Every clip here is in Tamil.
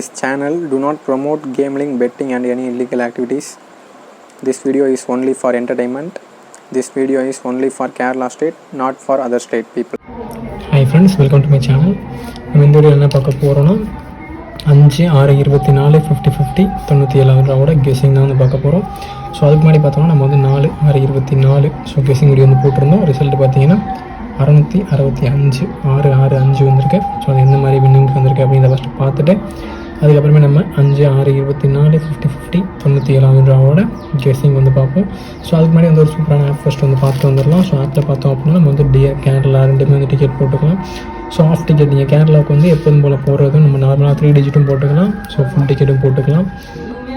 This channel do not promote gambling, betting and any illegal activities. This video is only for entertainment. This video is only for Kerala state, not for other state people. Hi friends welcome to my channel நம்ம இந்த வீடியோ என்ன பார்க்க போகிறோன்னா அஞ்சு ஆறு இருபத்தி நாலு ஃபிஃப்டி ஃபிஃப்டி தொண்ணூற்றி ஏழாவது ரூபாவோட கெஸிங் தான் வந்து பார்க்க போகிறோம் ஸோ அதுக்கு முன்னாடி பார்த்தோம்னா நம்ம வந்து நாலு ஆறு இருபத்தி நாலு ஸோ கெஸிங் வீடியோ வந்து போட்டிருந்தோம் ரிசல்ட் பார்த்தீங்கன்னா அறநூற்றி அறுபத்தி அஞ்சு ஆறு ஆறு அஞ்சு வந்திருக்கு ஸோ அது எந்த மாதிரி வின்னிங் வந்திருக்கு அப்படின்றத ஃபஸ்ட்டு பார்த்துட்டு அதுக்கப்புறமே நம்ம அஞ்சு ஆறு இருபத்தி நாலு ஃபிஃப்டி ஃபிஃப்டி தொண்ணூற்றி ஏழாவது ரூபாவோட கெஸிங் வந்து பார்ப்போம். ஸோ அதுக்கு முன்னாடி வந்து ஒரு சூப்பரான ஆப் ஃபஸ்ட் வந்து பார்த்துட்டு வந்துடலாம். ஸோ ஆப்பில் பார்த்தோம் அப்படின்னா நம்ம வந்து டியர் கேரளா ரெண்டுமே வந்து டிக்கெட் போட்டுக்கலாம். ஸோ ஆஃப் டிக்கெட் நீங்கள் கேரளாவுக்கு வந்து எப்போதும் போல் போகிறதும் நம்ம நார்மலாக த்ரீ டிஜிட்டும் போட்டுக்கலாம். ஸோ ஃபுல் டிக்கெட்டும் போட்டுக்கலாம்.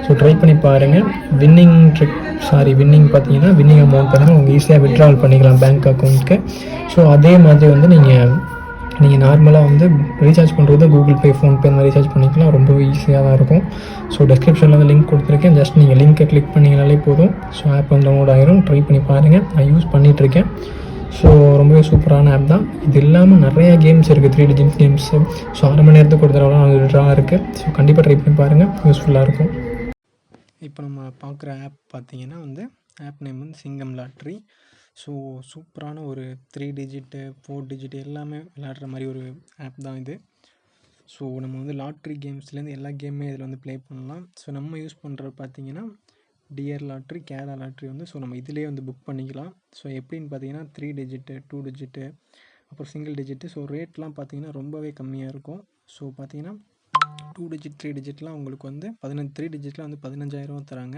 ஸோ ட்ரை பண்ணி பாருங்கள் வின்னிங் ட்ரிக் சாரி வின்னிங் பார்த்தீங்கன்னா வின்னிங் அமௌண்ட் பார்த்தீங்கன்னா உங்கள் ஈஸியாக விட்ராவல் பண்ணிக்கலாம் பேங்க் அக்கௌண்ட்டுக்கு ஸோ அதே மாதிரி வந்து நீங்கள் நீங்கள் நார்மலாக வந்து ரீசார்ஜ் பண்ணுறது கூகுள் பே ஃபோன்பே மாதிரி ரீசார்ஜ் பண்ணிக்கலாம். ரொம்ப ஈஸியாக தான் இருக்கும். ஸோ டெஸ்கிரிப்ஷனில் வந்து லிங்க் கொடுத்துருக்கேன். ஜஸ்ட் நீங்கள் லிங்க்கை கிளிக் பண்ணிங்கனாலே போதும். ஸோ ஆப் வந்து டவுன்லோட் ஆகிரும் ட்ரை பண்ணி பாருங்கள் நான் யூஸ் பண்ணிகிட்ருக்கேன் ஸோ ரொம்பவே சூப்பரான ஆப் தான். இது இல்லாமல் நிறையா கேம்ஸ் இருக்குது த்ரீ டிஜிட் கேம்ஸு ஸோ அரை மணி நேரத்துக்கு ஒரு தடவைலாம் ட்ரா இருக்குது ஸோ கண்டிப்பாக ட்ரை பண்ணி பாருங்கள் யூஸ்ஃபுல்லாக இருக்கும். இப்போ நம்ம பார்க்குற ஆப் பார்த்தீங்கன்னா வந்து ஆப் நேம் வந்து சிங்கம் லாட்ரி ஸோ சூப்பரான ஒரு த்ரீ டிஜிட்டு ஃபோர் டிஜிட் எல்லாமே விளாட்ற மாதிரி ஒரு ஆப் தான் இது. ஸோ நம்ம வந்து லாட்ரி கேம்ஸ்லேருந்து எல்லா கேமுமே இதில் வந்து ப்ளே பண்ணலாம். ஸோ நம்ம யூஸ் பண்ணுறது பார்த்தீங்கன்னா டிஆர் லாட்ரி கேரளா லாட்ரி வந்து ஸோ நம்ம இதிலே வந்து புக் பண்ணிக்கலாம். ஸோ எப்படின்னு பார்த்தீங்கன்னா த்ரீ டிஜிட்டு டூ டிஜிட்டு அப்புறம் சிங்கிள் டிஜிட்டு ஸோ ரேட்லாம் பார்த்தீங்கன்னா ரொம்பவே கம்மியாக இருக்கும். ஸோ பார்த்தீங்கன்னா டூ டிஜிட் த்ரீ டிஜிட்லாம் உங்களுக்கு வந்து பதினஞ்சு த்ரீ டிஜிட்லாம் வந்து பதினஞ்சாயிரம் தராங்க.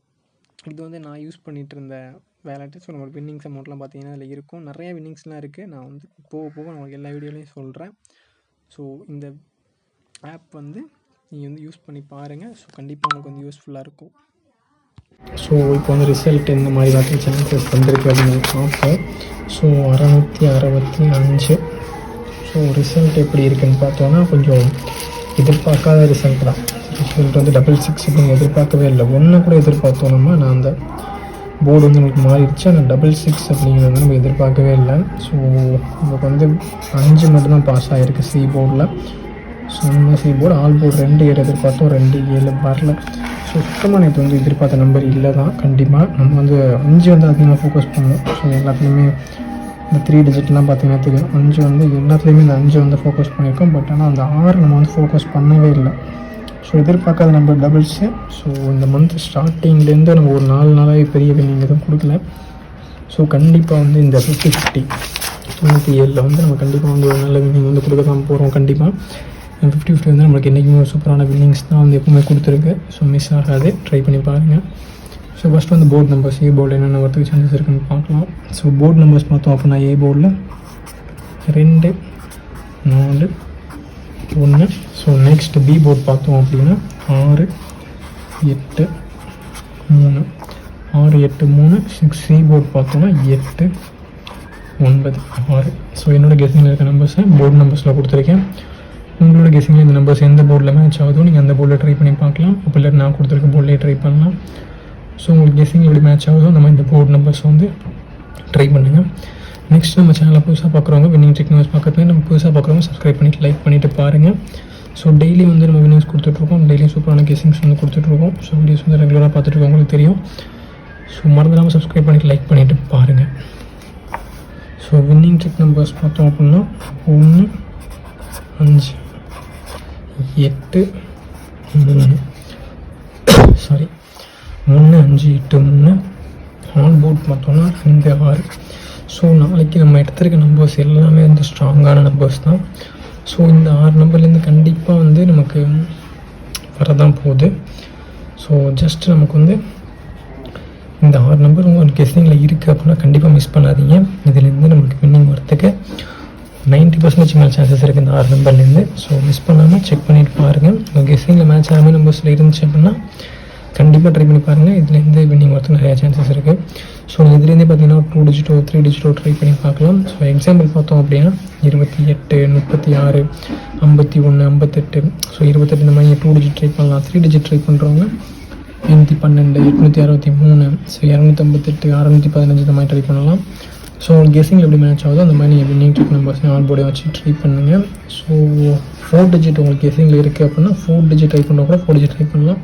இது வந்து நான் யூஸ் பண்ணிகிட்டு இருந்த வேலட்டு ஸோ நம்மளுக்கு வின்னிங்ஸ் அமௌண்ட்லாம் பார்த்தீங்கன்னா அதில் இருக்கும். நிறைய வின்னிங்ஸ்லாம் இருக்குது நான் வந்து போக போக நம்மளுக்கு உங்களுக்கு எல்லா வீடியோலையும் சொல்கிறேன் ஸோ இந்த ஆப் வந்து நீங்கள் வந்து யூஸ் பண்ணி பாருங்கள் ஸோ கண்டிப்பாக உங்களுக்கு வந்து யூஸ்ஃபுல்லாக இருக்கும். ஸோ இப்போ வந்து ரிசல்ட் இந்த மாதிரி தான் சான்சஸ் வந்திருக்கு அப்படின்னு பார்ப்போம். ஸோ அறநூற்றி அறுபத்தி அஞ்சு. ஸோ ரிசல்ட் எப்படி இருக்குதுன்னு பார்த்தோன்னா கொஞ்சம் எதிர்பார்க்காத ரிசல்ட் தான். ரிசல்ட் வந்து டபுள் சிக்ஸ் அப்படின்னு எதிர்பார்க்கவே இல்லை. ஒன்று கூட எதிர்பார்த்தோம் நான் அந்த போர்டு வந்து நமக்கு மாறிடுச்சு. ஆனால் டபுள் சிக்ஸ் அப்படிங்கிறது வந்து நம்ம எதிர்பார்க்கவே இல்லை. ஸோ நமக்கு வந்து அஞ்சு மட்டும்தான் பாஸ் ஆகிருக்கு சி போர்டில் ஸோ இந்த சி போர்டு ஆல் போர்டு ரெண்டு ஏழு எதிர்பார்த்தோம். ரெண்டு ஏழு வரல. ஸோ சுத்தமாக நேற்று வந்து எதிர்பார்த்த நம்பர் இல்லை தான் கண்டிப்பாக நம்ம வந்து அஞ்சு வந்து அதிகமாக ஃபோக்கஸ் பண்ணோம் ஸோ எல்லாத்துலேயுமே இந்த த்ரீ டிஜிட்லாம் பார்த்தீங்கன்னா தெரியும் அஞ்சு வந்து எல்லாத்துலேயுமே இந்த அஞ்சு வந்து ஃபோக்கஸ் பண்ணியிருக்கோம். பட் ஆனால் அந்த ஆறு நம்ம வந்து ஃபோக்கஸ் பண்ணவே இல்லை. ஸோ எதிர்பார்க்காத நம்பர் டபுள்ஸு ஸோ இந்த மந்த் ஸ்டார்டிங்லேருந்து நம்ம ஒரு நாலு நாளாகவே பெரிய வின்னிங் எதுவும் கொடுக்கல. ஸோ கண்டிப்பாக வந்து இந்த ஃபிஃப்டி ஃபிஃப்டி தொண்ணூற்றி ஏழில் வந்து நம்ம கண்டிப்பாக வந்து ஒரு நல்ல வின்னிங் வந்து கொடுக்க தான் போகிறோம் கண்டிப்பாக ஃபிஃப்டி ஃபிஃப்டி வந்து நம்மளுக்கு என்றைக்குமே ஒரு சூப்பரான வின்னிங்ஸ் தான் வந்து எப்பவுமே கொடுத்துருக்கு. ஸோ மிஸ் ஆகாது. ட்ரை பண்ணி பாருங்கள் ஸோ ஃபஸ்ட் வந்து போர்டு நம்பர்ஸ் ஏ போர்டில் என்னென்ன வரதுக்கு சான்சஸ் இருக்குன்னு பார்க்கலாம். ஸோ போர்டு நம்பர்ஸ் பார்த்தோம் அப்படின்னா ஏ போர்டில் ரெண்டு நாலு ஒன்று. ஸோ நெக்ஸ்ட் பி போர்ட் பார்த்தோம் அப்படின்னா ஆறு எட்டு மூணு. ஆறு எட்டு மூணு. சிக்ஸ் சி போர்ட் பார்த்தோன்னா எட்டு ஒன்பது ஆறு. ஸோ என்னோட கெஸிங்கில் இருக்க நம்பர்ஸை போர்டு நம்பர்ஸில் கொடுத்துருக்கேன். உங்களோட கெஸிங்கில் இந்த நம்பர்ஸ் எந்த போர்டில் மேட்ச் ஆகுதோ நீங்கள் அந்த போர்டில் ட்ரை பண்ணி பார்க்கலாம். அப்போ இல்லை நான் கொடுத்துருக்க போர்ட்லேயே ட்ரை பண்ணலாம். ஸோ உங்களுக்கு கெஸிங் எப்படி மேட்ச் ஆகுதோ நம்ம இந்த போர்டு நம்பர்ஸ் வந்து ட்ரை பண்ணுங்கள் நெக்ஸ்ட் நம்ம சேனலை புதுசாக பார்க்குறவங்க வின்னிங் டெக் நியூஸ் பார்க்குறது நம்ம புதுசாக பார்க்குறவங்க சப்ஸ்கிரைப் பண்ணிட்டு லைக் பண்ணிவிட்டு பாருங்கள் ஸோ டெய்லி வந்து நம்ம வினியூஸ் கொடுத்துட்ருக்கோம் டெய்லி சூப்பரான கெஸிங்ஸ் வந்து கொடுத்துட்ருக்கோம் ஸோ வீடியோஸ் வந்து ரெகுலராக பார்த்துட்டு இருக்கவங்களுக்கு தெரியும். ஸோ மறந்துடாமல் சப்ஸ்கிரைப் பண்ணிட்டு லைக் பண்ணிவிட்டு பாருங்கள் ஸோ வின்னிங் டெக் நம்பர்ஸ் பார்த்தோம் அப்படின்னா ஒன்று அஞ்சு எட்டு மூணு. சாரி மூணு அஞ்சு எட்டு மூணு. ஆன் போர்ட் பார்த்தோம்னா ரெண்டு ஆறு. ஸோ நாளைக்கு நம்ம எடுத்திருக்க நம்பர்ஸ் எல்லாமே வந்து ஸ்ட்ராங்கான நம்பர்ஸ் தான். ஸோ இந்த ஆறு நம்பர்லேருந்து கண்டிப்பாக வந்து நமக்கு வரதான் போகுது. ஸோ ஜஸ்ட் நமக்கு வந்து இந்த ஆறு நம்பர் உங்கள் கெஸ்ஸிங்கில் இருக்குது அப்படின்னா கண்டிப்பாக மிஸ் பண்ணாதீங்க. இதுலேருந்து நம்மளுக்கு வின்னிங் வரத்துக்கு நைன்ட்டி பர்சன்டேஜ் மேலே சான்சஸ் இருக்குது இந்த ஆறு நம்பர்லேருந்து ஸோ மிஸ் பண்ணாமல் செக் பண்ணிட்டு பாருங்கள் உங்கள் கெஸ்ஸிங்கில் மேட்ச் ஆகாமல் நம்பர்ஸில் இருந்துச்சு அப்படின்னா கண்டிப்பாக ட்ரை பண்ணி பாருங்கள் இதுலேருந்து வின்னிங் வரதுக்கு நிறையா சான்சஸ் இருக்குது ஸோ இதுலேருந்தே பார்த்தீங்கன்னா டூ டிஜிட்டோ த்ரீ டிஜிட்டோ ட்ரை பண்ணி பார்க்கலாம். ஸோ எக்ஸாம்பிள் பார்த்தோம் அப்படின்னா இருபத்தி எட்டு முப்பத்தி ஆறு ஐம்பத்தி ஒன்று ஐம்பத்தெட்டு. ஸோ இருபத்தெட்டு இந்த மாதிரி டூ டிஜிட் ட்ரை பண்ணலாம். த்ரீ டிஜிட் ட்ரை பண்ணுறவங்க எண்ணூற்றி பன்னெண்டு எட்நூற்றி அறுபத்தி மூணு ஸோ இரநூத்தம்பத்தெட்டு அறநூற்றி பதினஞ்சு இந்த மாதிரி ட்ரை பண்ணலாம். ஸோ உங்களுக்கு கெஸிங் எப்படி மேட்ச் ஆகுதோ அந்த மாதிரி நீங்கள் வின்னிங் ட்ரிக் நம்பர்ஸ் ஆன் போர்டை வச்சு ட்ரை பண்ணுங்கள் ஸோ ஃபோர் டிஜிட் உங்களுக்கு கெஸிங்கில் இருக்குது அப்படின்னா ஃபோர் டிஜிட் ட்ரை பண்ணுறோம் கூட ஃபோர் டிஜிட் ட்ரை பண்ணலாம்.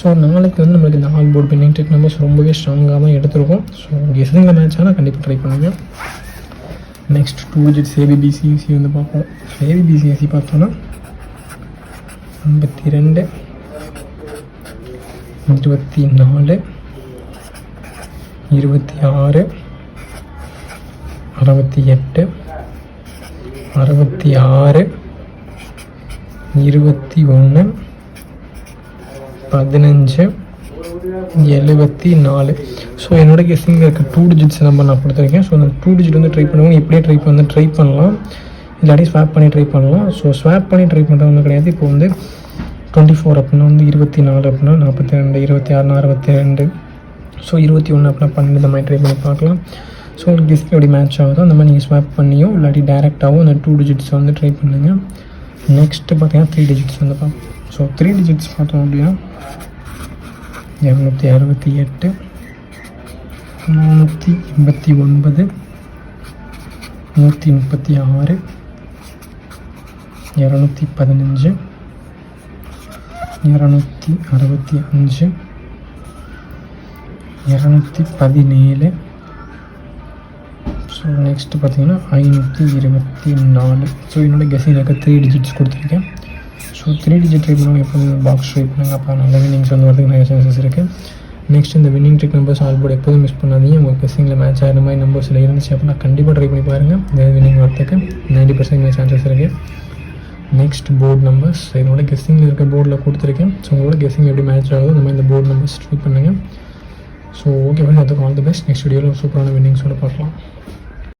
ஸோ நாளைக்கு வந்து நம்மளுக்கு இந்த ஆல் போர்டு பின்னிங் டெக் நம்பர்ஸ் ரொம்பவே ஸ்ட்ராங்காக தான் எடுத்திருக்கோம். ஸோ கெஸிங்கில் மேட்ச் ஆனால் கண்டிப்பாக ட்ரை பண்ணுங்கள் நெக்ஸ்ட் டூ டிஜிட்ஸ் சேவிபிசிஎஸ்சி வந்து பார்ப்போம். சேவிபிசிஎஸ்சி பார்த்தோன்னா ஐம்பத்தி ரெண்டு இருபத்தி நாலு இருபத்தி ஆறு அறுபத்தி எட்டு அறுபத்தி ஆறு இருபத்தி ஒன்று பதினஞ்சு எழுபத்தி நாலு ஸோ என்னோட கெஸ்டிங் இருக்க டூ டிஜிட்ஸ் நம்பர் நான் கொடுத்துருக்கேன். ஸோ அந்த டூ டிஜிட் வந்து ட்ரை பண்ணுவோம் இப்படியே ட்ரை பண்ணி ட்ரை பண்ணலாம். இல்லாட்டி ஸ்வாப் பண்ணி ட்ரை பண்ணலாம். ஸோ ஸ்வாப் பண்ணி ட்ரை பண்ணுறது ஒன்றும் கிடையாது. இப்போ வந்து டுவெண்ட்டி ஃபோர் அப்படின்னா வந்து இருபத்தி நாலு அப்படின்னா நாற்பத்தி ரெண்டு இருபத்தி ஆறுனா அறுபத்தி ரெண்டு. ஸோ இருபத்தி ஒன்று அப்படின்னா பன்னெண்டு. இந்த மாதிரி ட்ரை பண்ணி பார்க்கலாம். ஸோ உங்களுக்கு கெஸ்ட் எப்படி மேட்ச் ஆகுதோ அந்த மாதிரி நீங்கள் ஸ்வாப் பண்ணியோ இல்லாட்டி டேரெக்டாகவும் அந்த டூ டிஜிட்ஸ் வந்து ட்ரை பண்ணுங்கள் நெக்ஸ்ட்டு பார்த்தீங்கன்னா த்ரீ டிஜிட்ஸ் வந்து பார்ப்போம். ஸோ த்ரீ டிஜிட்ஸ் பார்த்தோம் அப்படின்னா இரநூத்தி அறுபத்தி எட்டு நானூற்றி எண்பத்தி ஒன்பது நூற்றி முப்பத்தி ஆறு இரநூத்தி பதினஞ்சு இரநூத்தி அறுபத்தி அஞ்சு இரநூத்தி பதினேழு. ஸோ நெக்ஸ்ட்டு பார்த்தீங்கன்னா ஐநூற்றி இருபத்தி நாலு. ஸோ என்னோடய கெஸிங் இருக்க த்ரீ டிஜிட்ஸ் கொடுத்துருக்கேன். ஸோ த்ரீ டிஜிட் ட்ரை பண்ணுவாங்க எப்போதும் பாக்ஸ் ட்ரை பண்ணுங்க அப்போ நல்ல வின்னிங்ஸ் வந்து வரதுக்கு நிறைய சான்சஸ் இருக்குது நெக்ஸ்ட் இந்த winning trick numbers all board எப்போதும் மிஸ் பண்ணாதீங்க. உங்கள் கசிங்கில் மேட்ச் ஆகிற மாதிரி நம்பர்ஸில் இருந்துச்சு அப்படின்னா கண்டிப்பாக ட்ரை பண்ணி பாருங்கள் இந்த வின்னிங் வரதுக்கு நைன்ட்டி பர்சன்ட் சான்சஸ் இருக்குது நெக்ஸ்ட் போர்டு நம்பர்ஸ் என்னோட கெஸ்ஸிங்கில் இருக்க போர்டில் கொடுத்துருக்கேன். ஸோ உங்களோட கெஸ்ஸிங் எப்படி மேட்ச் ஆகுதோ அந்த மாதிரி இந்த போர்டு நம்பர்ஸ் ட்ரை பண்ணுங்கள் ஸோ ஓகே ஃப்ரெண்ட்ஸ் அதுக்கு ஆல் தி பெஸ்ட் நெக்ஸ்ட் வீடியோவில் சூப்பரான வின்னிங்ஸோட பார்க்கலாம்.